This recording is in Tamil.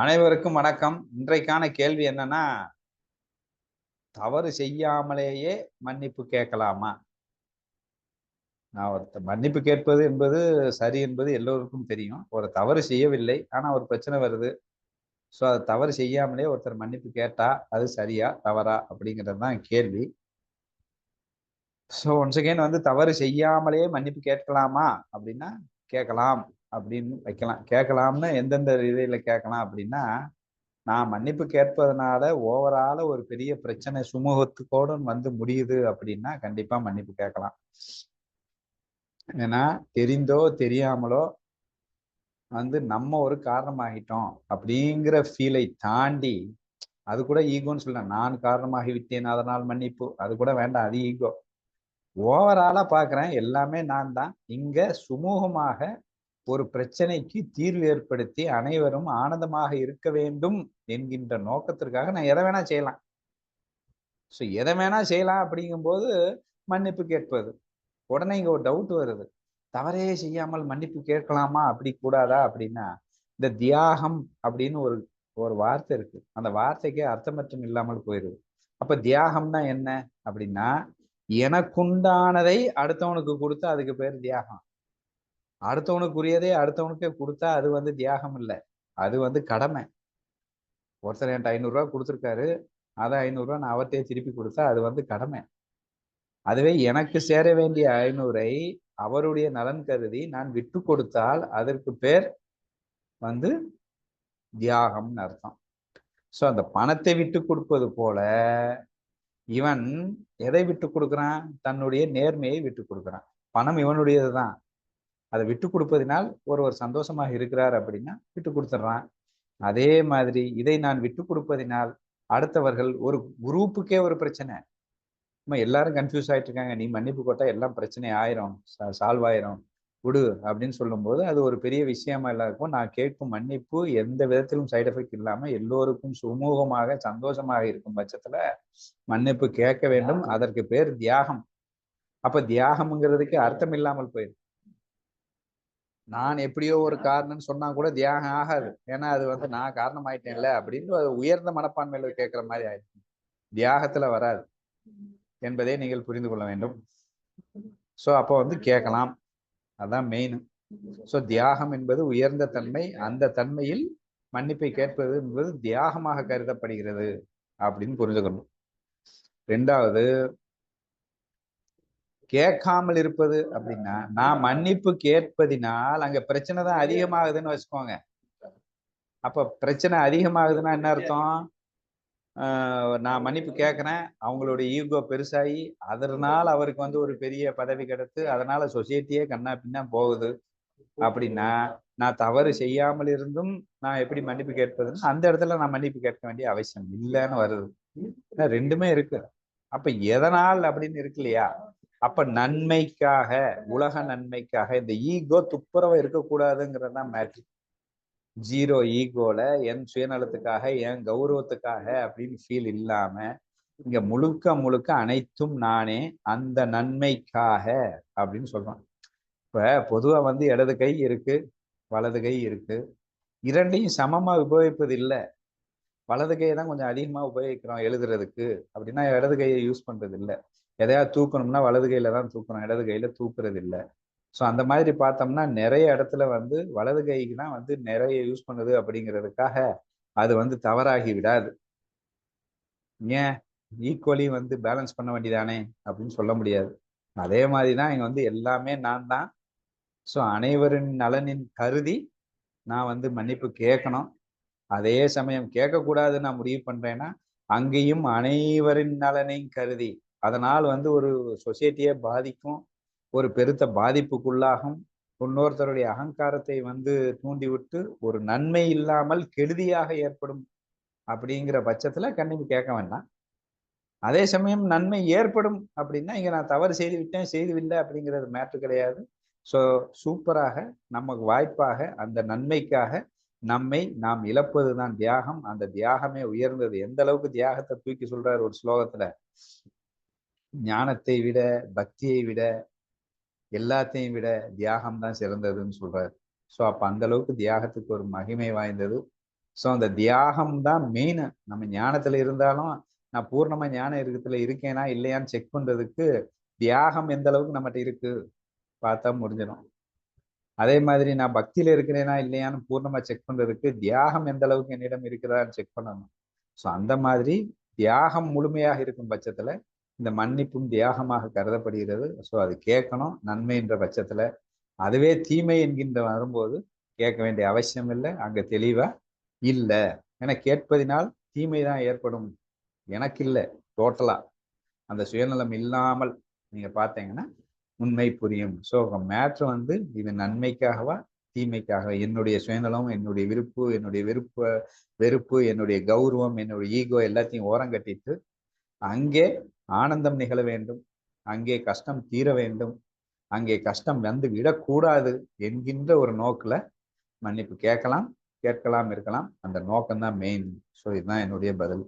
அனைவருக்கும் வணக்கம். இன்றைக்கான கேள்வி என்னன்னா தவறு செய்யாமலேயே மன்னிப்பு கேட்கலாமா? நான் ஒருத்த மன்னிப்பு கேட்பது என்பது சரி என்பது எல்லோருக்கும் தெரியும். ஒரு தவறு செய்யவில்லை ஆனா ஒரு பிரச்சனை வருது. ஸோ அது தவறு செய்யாமலே ஒருத்தர் மன்னிப்பு கேட்டா அது சரியா தவறா அப்படிங்கிறது தான் கேள்வி. ஸோ ஒன்ஸ் அகெயின் வந்து தவறு செய்யாமலே மன்னிப்பு கேட்கலாமா? அப்படின்னா கேட்கலாம். அப்படின்னு வைக்கலாம். கேட்கலாம்னு எந்தெந்த இதில் கேட்கலாம் அப்படின்னா நான் மன்னிப்பு கேட்பதனால ஓவரால ஒரு பெரிய பிரச்சனை சுமூகத்துக்கோடு வந்து முடியுது அப்படின்னா கண்டிப்பா மன்னிப்பு கேட்கலாம். ஏன்னா தெரிந்தோ தெரியாமலோ வந்து நம்ம ஒரு காரணமாகிட்டோம் அப்படிங்கிற ஃபீலை தாண்டி அது கூட ஈகோன்னு சொல்ல நான் காரணமாகி விட்டேன் அதனால் மன்னிப்பு. அது கூட வேண்டாம் அது ஈகோ. ஓவராலா பாக்குறேன். எல்லாமே நான் தான். இங்க சுமூகமாக ஒரு பிரச்சனைக்கு தீர்வு ஏற்படுத்தி அனைவரும் ஆனந்தமாக இருக்க வேண்டும் என்கின்ற நோக்கத்திற்காக நான் எதை வேணா செய்யலாம். ஸோ எதை வேணா செய்யலாம் அப்படிங்கும்போது மன்னிப்பு கேட்பது. உடனே இங்க ஒரு டவுட் வருது. தவறே செய்யாமல் மன்னிப்பு கேட்கலாமா? அப்படி கூடாதா? அப்படின்னா இந்த தியாகம் அப்படின்னு ஒரு ஒரு வார்த்தை இருக்கு. அந்த வார்த்தைக்கே அர்த்தமற்றம் இல்லாமல் போயிருது. அப்ப தியாகம்னா என்ன? அப்படின்னா எனக்குண்டானதை அடுத்தவனுக்கு கொடுத்தா அதுக்கு பேர் தியாகம். அடுத்தவனுக்குரியதை அடுத்தவனுக்கே கொடுத்தா அது வந்து தியாகம் இல்லை. அது வந்து கடமை. ஒருத்தர் என்கிட்ட ஐநூறுரூவா கொடுத்துருக்காரு. அதை ஐநூறுரூவா நான் அவர்கிட்டயே திருப்பி கொடுத்தா அது வந்து கடமை. அதுவே எனக்கு சேர வேண்டிய ஐநூறை அவருடைய நலன் கருதி நான் விட்டு கொடுத்தால் அதற்கு பேர் வந்து தியாகம்னு அர்த்தம். ஸோ அந்த பணத்தை விட்டு கொடுப்பது போல இவன் எதை விட்டு கொடுக்குறான்? தன்னுடைய நேர்மையை விட்டு கொடுக்குறான். பணம் இவனுடையது தான் அதை விட்டு கொடுப்பதினால் ஒருவர் சந்தோஷமாக இருக்கிறார் அப்படின்னா விட்டு கொடுத்துட்றான். அதே மாதிரி இதை நான் விட்டு கொடுப்பதினால் அடுத்தவர்கள் ஒரு குரூப்புக்கே ஒரு பிரச்சனை. நம்ம எல்லாரும் கன்ஃபியூஸ் ஆயிட்டு இருக்காங்க நீ மன்னிப்பு கொட்டா எல்லாம் பிரச்சனை ஆயிரும். சால்வ் ஆயிரும். விடு அப்படின்னு சொல்லும்போது அது ஒரு பெரிய விஷயமா எல்லாருக்கும் நான் கேட்கும் மன்னிப்பு எந்த விதத்திலும் சைடு எஃபெக்ட் இல்லாம எல்லோருக்கும் சுமூகமாக சந்தோஷமாக இருக்கும் பட்சத்துல மன்னிப்பு கேட்க வேண்டும். அதற்கு பேர் தியாகம். அப்ப தியாகம்ங்கிறதுக்கு அர்த்தம் இல்லாமல் போயிடும் நான் எப்படியோ ஒரு காரணம்னு சொன்னா கூட தியாகம் ஆகாது. ஏன்னா அது வந்து நான் காரணம் ஆயிட்டேன்ல அப்படின்னு அது உயர்ந்த மனப்பான்மையில கேட்கிற மாதிரி ஆயிடுச்சு. தியாகத்துல வராது. என்பதை நீங்கள் புரிந்து கொள்ள வேண்டும். ஸோ அப்போ வந்து கேட்கலாம். அதான் மெயின் ஸோ தியாகம் என்பது உயர்ந்த தன்மை அந்த தன்மையில் மன்னிப்பை கேட்பது என்பது தியாகமாக கருதப்படுகிறது அப்படின்னு புரிஞ்சுக்கணும். ரெண்டாவது கேட்காமல் இருப்பது அப்படின்னா நான் மன்னிப்பு கேட்பதினால் அங்க பிரச்சனை தான் அதிகமாகுதுன்னு வச்சுக்கோங்க. அப்ப பிரச்சனை அதிகமாகுதுன்னா என்ன அர்த்தம்? நான் மன்னிப்பு கேட்குறேன் அவங்களுடைய ஈகோ பெருசாகி அதனால் அவருக்கு வந்து ஒரு பெரிய பதவி கிடைத்து அதனால் சொசைட்டியே கண்ணா பின்னா போகுது அப்படின்னா நான் தவறு செய்யாமல் இருந்தும் நான் எப்படி மன்னிப்பு கேட்பதுன்னு அந்த இடத்துல நான் மன்னிப்பு கேட்க வேண்டிய அவசியம் இல்லைன்னு வருது. ரெண்டுமே இருக்கு. அப்ப எதனால் அப்படின்னு இருக்கு இல்லையா? அப்ப நன்மைக்காக உலக நன்மைக்காக இந்த ஈகோ துப்புரவை இருக்கக்கூடாதுங்கிறது தான் மேட்ரிக் ஜீரோ ஈகோல என் சுயநலத்துக்காக என் கௌரவத்துக்காக அப்படின்னு ஃபீல் இல்லாம இங்க முழுக்க முழுக்க அனைத்தும் நானே அந்த நன்மைக்காக அப்படின்னு சொல்றோம் இப்ப பொதுவா வந்து இடது கை இருக்கு வலது கை இருக்கு. இரண்டையும் சமமா உபயோகிப்பது இல்லை. வலது கையை தான் கொஞ்சம் அதிகமா உபயோகிக்கிறோம் எழுதுறதுக்கு. அப்படின்னா இடது கையை யூஸ் பண்றது இல்லை. எதையாவது தூக்கணும்னா வலது கையில தான் தூக்கணும். இடது கையில தூக்குறது இல்லை. ஸோ அந்த மாதிரி பார்த்தோம்னா நிறைய இடத்துல வந்து வலது கைக்கு தான் வந்து நிறைய யூஸ் பண்ணுது அப்படிங்கிறதுக்காக அது வந்து தவறாகி விடாது. ஏன்? ஈக்குவலி வந்து பேலன்ஸ் பண்ண வேண்டியதானே அப்படின்னு சொல்ல முடியாது. அதே மாதிரி தான் இங்கே வந்து எல்லாமே நான் தான். ஸோ அனைவரின் நலனின் கருதி நான் வந்து மன்னிப்பு கேட்கணும். அதே சமயம் கேட்கக்கூடாதுன்னு நான் முடிவு பண்ணுறேன்னா அங்கேயும் அனைவரின் நலனையும் கருதி அதனால் வந்து ஒரு சொசைட்டியை பாதிக்கும். ஒரு பெருத்த பாதிப்புக்குள்ளாகும். இன்னொருத்தருடைய அகங்காரத்தை வந்து தூண்டிவிட்டு ஒரு நன்மை இல்லாமல் கெடுதியாக ஏற்படும் அப்படிங்கிற பட்சத்துல கண்டிப்பா கேட்க வேண்டாம். அதே சமயம் நன்மை ஏற்படும் அப்படின்னா இங்க நான் தவறு செய்து விட்டேன் செய்துவில்லை அப்படிங்கிறது மேட்ரு கிடையாது. ஸோ சூப்பராக நமக்கு வாய்ப்பாக அந்த நன்மைக்காக நம்மை நாம் இழப்பது தான் தியாகம். அந்த தியாகமே உயர்ந்தது. எந்த அளவுக்கு தியாகத்தை தூக்கி சொல்றாரு ஒரு ஸ்லோகத்துல? ஞானத்தை விட பக்தியை விட எல்லாத்தையும் விட தியாகம் தான் சிறந்ததுன்னு சொல்றாரு. ஸோ அப்ப அந்த அளவுக்கு தியாகத்துக்கு ஒரு மகிமை வாய்ந்தது. ஸோ அந்த தியாகம் தான் மெயின் நம்ம ஞானத்துல இருந்தாலும் நான் பூர்ணமா ஞான இருக்கத்துல இருக்கேனா இல்லையான்னு செக் பண்றதுக்கு தியாகம் எந்த அளவுக்கு நம்மகிட்ட இருக்கு பார்த்தா முடிஞ்சிடும். அதே மாதிரி நான் பக்தியில இருக்கிறேனா இல்லையான்னு பூர்ணமா செக் பண்றதுக்கு தியாகம் எந்த அளவுக்கு என்னிடம் இருக்கிறான்னு செக் பண்ணணும். ஸோ அந்த மாதிரி தியாகம் முழுமையாக இருக்கும் பட்சத்துல இந்த மன்னிப்பும் தியாகமாக கருதப்படுகிறது. ஸோ அது கேட்கணும். நன்மை என்ற பட்சத்தில் அதுவே தீமை என்கின்ற வரும்போது கேட்க வேண்டிய அவசியம் இல்லை. அங்கே தெளிவாக இல்லை. ஏன்னா கேட்பதினால் தீமை தான் ஏற்படும். எனக்கு இல்லை. டோட்டலாக அந்த சுயநலம் இல்லாமல் நீங்கள் பார்த்தீங்கன்னா உண்மை புரியும். ஸோ மேட்ரு வந்து இது நன்மைக்காகவா தீமைக்காக என்னுடைய சுயநலம் என்னுடைய விருப்பு என்னுடைய விருப்ப வெறுப்பு என்னுடைய கௌரவம் என்னுடைய ஈகோ எல்லாத்தையும் ஓரம் கட்டிட்டு அங்கே ஆனந்தம் நிகழ வேண்டும். அங்கே கஷ்டம் தீர வேண்டும். அங்கே கஷ்டம் வந்து விடக்கூடாது என்கின்ற ஒரு நோக்கில் மன்னிப்பு கேட்கலாம் கேட்கலாம் இருக்கலாம். அந்த நோக்கம்தான் மெயின் ஸோ இதுதான் என்னுடைய பதில்.